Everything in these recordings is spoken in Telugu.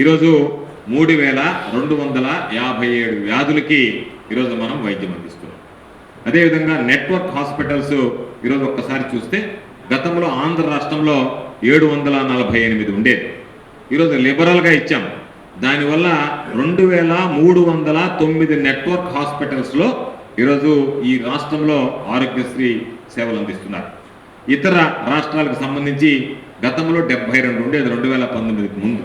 ఈరోజు మూడు వేల రెండు వందల యాభై ఏడు వ్యాధులకి ఈరోజు మనం వైద్యం అందిస్తున్నాం. అదేవిధంగా నెట్వర్క్ హాస్పిటల్స్ ఈరోజు ఒక్కసారి చూస్తే గతంలో ఆంధ్ర రాష్ట్రంలో ఏడు వందల నలభై ఎనిమిది ఉండేది ఈరోజు లిబరల్గా ఇచ్చాం. దానివల్ల రెండు వేల మూడు వందల తొమ్మిది నెట్వర్క్ హాస్పిటల్స్లో ఈరోజు ఈ రాష్ట్రంలో ఆరోగ్యశ్రీ సేవలు అందిస్తున్నారు. ఇతర రాష్ట్రాలకు సంబంధించి గతంలో డెబ్బై రెండు ఉండేది రెండు వేల పంతొమ్మిదికి ముందు.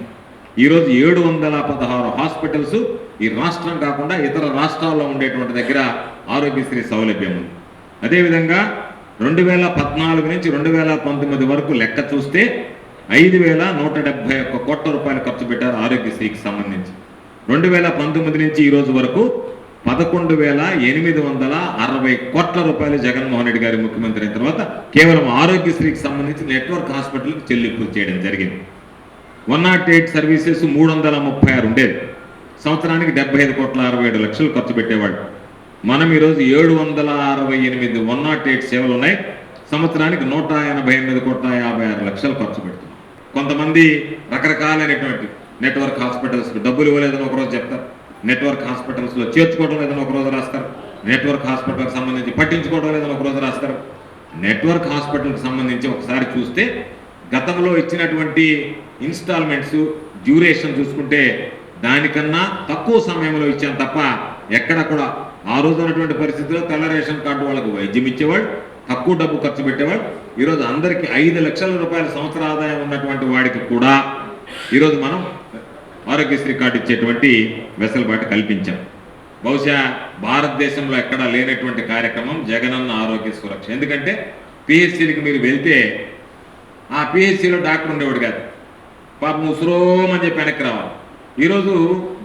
ఈరోజు ఏడు వందల పదహారు హాస్పిటల్స్ ఈ రాష్ట్రం కాకుండా ఇతర రాష్ట్రాల్లో ఉండేటువంటి దగ్గర ఆరోగ్యశ్రీ సౌలభ్యం ఉంది. అదేవిధంగా రెండు వేల పద్నాలుగు నుంచి రెండు వేల పంతొమ్మిది వరకు లెక్క చూస్తే ఐదు వేల నూట డెబ్బై ఒక్క కోట్ల రూపాయలు ఖర్చు పెట్టారు ఆరోగ్యశ్రీకి సంబంధించి. రెండు వేల పంతొమ్మిది నుంచి ఈ రోజు వరకు పదకొండు వేల ఎనిమిది వందల అరవై కోట్ల రూపాయలు జగన్మోహన్ రెడ్డి గారి ముఖ్యమంత్రి అయిన తర్వాత కేవలం ఆరోగ్యశ్రీకి సంబంధించి నెట్వర్క్ హాస్పిటల్కి చెల్లింపులు చేయడం జరిగింది. వన్ నాట్ ఎయిట్ సర్వీసెస్ మూడు వందల ముప్పై ఆరు ఉండేది. సంవత్సరానికి డెబ్బై ఐదు కోట్ల అరవై ఏడు లక్షలు ఖర్చు పెట్టేవాళ్ళు. మనం ఈరోజు ఏడు వందల అరవై ఎనిమిది వన్ నాట్ ఎయిట్ సేవలు ఉన్నాయి సంవత్సరానికి నూట ఎనభై ఎనిమిది కోట్ల యాభై ఆరు లక్షలు ఖర్చు పెడుతున్నాం. కొంతమంది రకరకాలైనటువంటి నెట్వర్క్ హాస్పిటల్స్కి డబ్బులు ఇవ్వలేదని ఒకరోజు చెప్తారు. నెట్వర్క్ హాస్పిటల్స్లో చేర్చుకోవడం లేదని ఒకరోజు రాస్తారు. నెట్వర్క్ హాస్పిటల్కి సంబంధించి పట్టించుకోవడం లేదని ఒకరోజు రాస్తారు. నెట్వర్క్ హాస్పిటల్కి సంబంధించి ఒకసారి చూస్తే గతంలో ఇచ్చినటువంటి ఇన్స్టాల్మెంట్స్ డ్యూరేషన్ చూసుకుంటే దానికన్నా తక్కువ సమయంలో ఇచ్చాం తప్ప ఎక్కడ కూడా. ఆ రోజు ఉన్నటువంటి పరిస్థితిలో తెల్ల రేషన్ కార్డు వాళ్ళకు వైద్యం ఇచ్చేవాళ్ళు తక్కువ డబ్బు ఖర్చు పెట్టేవాళ్ళు. ఈరోజు అందరికీ ఐదు లక్షల రూపాయల సంవత్సర ఆదాయం ఉన్నటువంటి వాడికి కూడా ఈరోజు మనం ఆరోగ్యశ్రీ కార్డు ఇచ్చేటువంటి వెసలుబాటు కల్పించాం. బహుశా భారతదేశంలో ఎక్కడా లేనటువంటి కార్యక్రమం జగనన్న ఆరోగ్య సురక్ష. ఎందుకంటే పిహెచ్సికి మీరు వెళ్తే ఆ పిహెచ్సిలో డాక్టర్ ఉండేవాడు కాదు. పాపం ఉసురోమని చెప్పి వెనక్కి రావాలి. ఈరోజు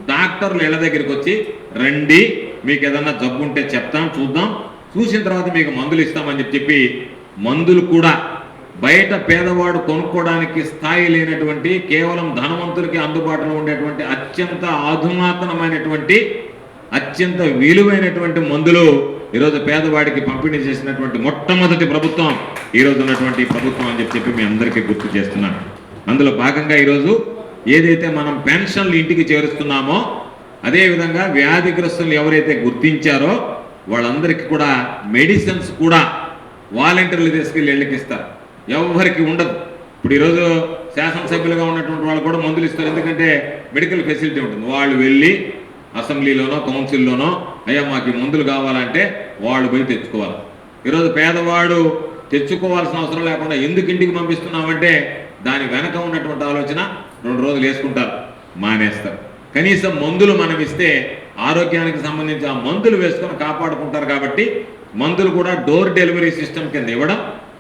డాక్టర్లు ఇళ్ళ దగ్గరికి వచ్చి రండి మీకు ఏదన్నా జబ్బు ఉంటే చెప్తాం చూద్దాం. చూసిన తర్వాత మీకు మందులు ఇస్తామని చెప్పి మందులు కూడా బయట పేదవాడు కొనుక్కోవడానికి స్థాయి లేనటువంటి కేవలం ధనవంతులకి అందుబాటులో ఉండేటువంటి అత్యంత ఆధునాతనమైనటువంటి అత్యంత విలువైనటువంటి మందులు ఈరోజు పేదవాడికి పంపిణీ చేసినటువంటి మొట్టమొదటి ప్రభుత్వం ఈరోజు ఉన్నటువంటి ప్రభుత్వం అని చెప్పి మీ అందరికీ గుర్తు చేస్తున్నాను. అందులో భాగంగా ఈరోజు ఏదైతే మనం పెన్షన్లు ఇంటికి చేరుస్తున్నామో అదేవిధంగా వ్యాధిగ్రస్తులు ఎవరైతే గుర్తించారో వాళ్ళందరికీ కూడా మెడిసిన్స్ కూడా వాలంటీర్లు తీసుకెళ్ళి వెళ్ళకిస్తారు ఎవరికి ఉండదు. ఇప్పుడు ఈరోజు శాసనసభ్యులుగా ఉన్నటువంటి వాళ్ళు కూడా మందులు ఇస్తారు. ఎందుకంటే మెడికల్ ఫెసిలిటీ ఉంటుంది. వాళ్ళు వెళ్ళి అసెంబ్లీలోనో కౌన్సిల్లోనో అయ్యా మాకు మందులు కావాలంటే వాళ్ళు పోయి తెచ్చుకోవాలి. ఈరోజు పేదవాడు తెచ్చుకోవాల్సిన అవసరం లేకుండా ఎందుకు ఇంటికి పంపిస్తున్నామంటే దాని వెనక ఉన్నటువంటి ఆలోచన రెండు రోజులు వేసుకుంటారు మానేస్తారు. కనీసం మందులు మనం ఇస్తే ఆరోగ్యానికి సంబంధించి ఆ మందులు వేసుకొని కాపాడుకుంటారు కాబట్టి మందులు కూడా డోర్ డెలివరీ సిస్టమ్ కింద ఇవ్వడం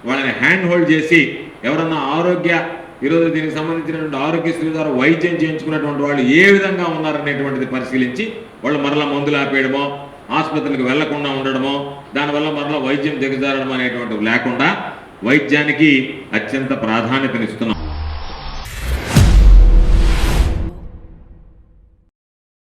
వాళ్ళని హ్యాండ్ హోల్డ్ చేసి ఎవరన్నా ఆరోగ్య ఈరోజు దీనికి సంబంధించినటువంటి ఆరోగ్యశ్రీ ద్వారా వైద్యం చేయించుకున్నటువంటి వాళ్ళు ఏ విధంగా ఉన్నారనేటువంటిది పరిశీలించి వాళ్ళు మరలా మందులు ఆపేయడమో ఆసుపత్రికి వెళ్ళకుండా ఉండడమో దానివల్ల మరలా వైద్యం దిగజారడం అనేటువంటివి లేకుండా వైద్యానికి అత్యంత ప్రాధాన్యతనిస్తున్నాం.